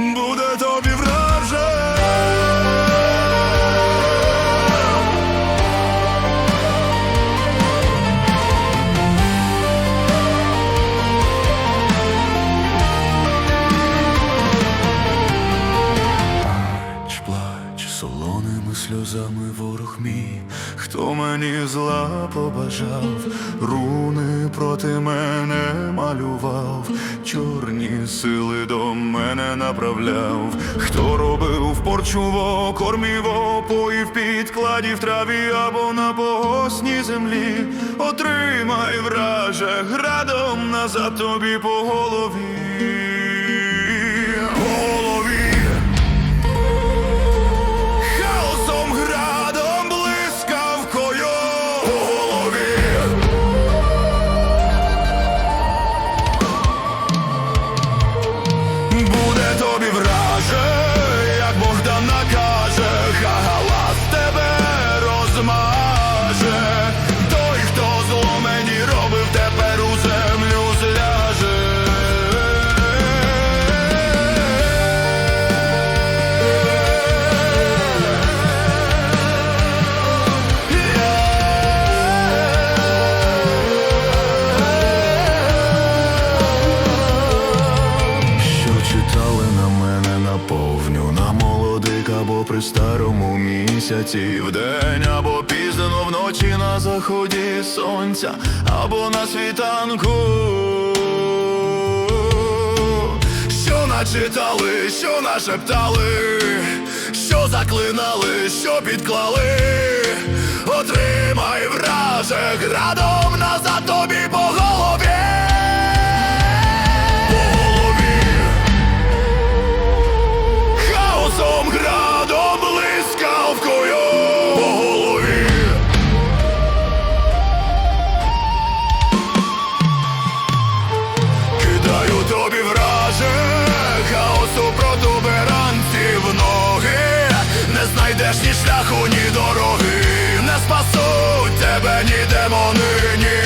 No. Мені зла побажав, руни проти мене малював, чорні сили до мене направляв, хто робив порчу в окормі в в підкладі в траві або на погосній землі, отримай враже градом назад тобі по. Голові. При старому місяці Вдень або пізно вночі на заході сонця, або на світанку. Що начитали, що нашептали, що заклинали, що підклали, отримай враже градом назад тобі по голові. Шляху, ні дороги. Не спасуть тебе ні демони, ні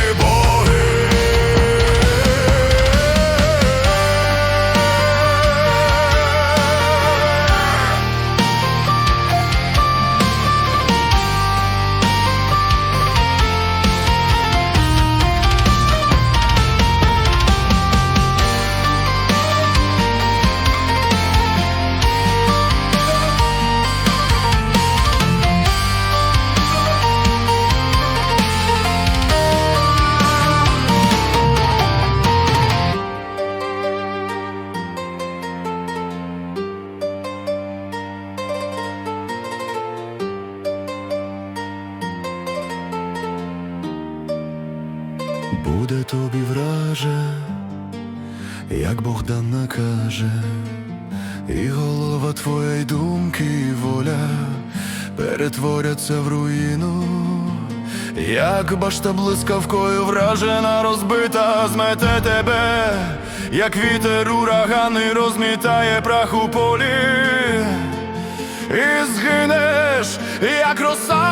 Буде тобі враже, як Богдан накаже, і голова твоя, й думки, і воля перетворяться в руїну, як башта блискавкою вражена, розбита, змете тебе, як вітер ураганий розмітає прах у полі, і згинеш, як роса.